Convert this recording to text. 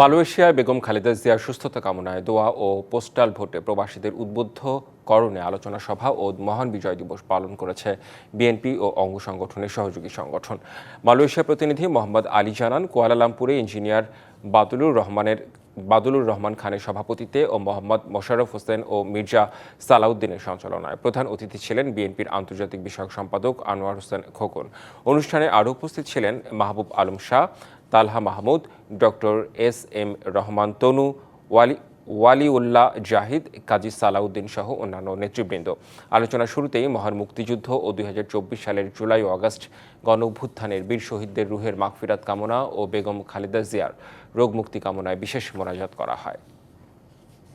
মালয়েশিয়ায় বেগম খালেদা জিয়ার সুস্থতা কামনায় দোয়া ও পোস্টাল ভোটে প্রবাসীদের উদ্বুদ্ধ করণে আলোচনা সভা ও মহান বিজয় দিবস পালন করেছে বিএনপি ও অঙ্গ সংগঠনের সহযোগী সংগঠন। মালয়েশিয়া প্রতিনিধি মোহাম্মদ আলী জানান, কুয়ালালামপুরে ইঞ্জিনিয়ার বাদুলুর রহমানের, বাদুলুর রহমান খানের সভাপতিত্বে ও মোহাম্মদ মোশাররফ হোসেন ও মির্জা সালাউদ্দিনের সঞ্চালনায় প্রধান অতিথি ছিলেন বিএনপির আন্তর্জাতিক বিষয়ক সম্পাদক আনোয়ার হোসেন খোকন। অনুষ্ঠানে আরও উপস্থিত ছিলেন Mahbub Alam Shah Talha Mahmud, doctor S M Rahman Tanu, Wali, Waliullah Zahid, Kazi Salauddin সহ অন্যান্য নেতৃবৃন্দ। আলোচনা শুরুতেই মহান মুক্তিযুদ্ধ ও দুই হাজার চব্বিশ সালের জুলাই ও আগস্ট গণ অভ্যুত্থানের বীর শহীদদের রুহের মাগফিরাত কামনা ও বেগম খালেদা জিয়ার রোগমুক্তি কামনায় বিশেষ মোনাজাত করা হয়।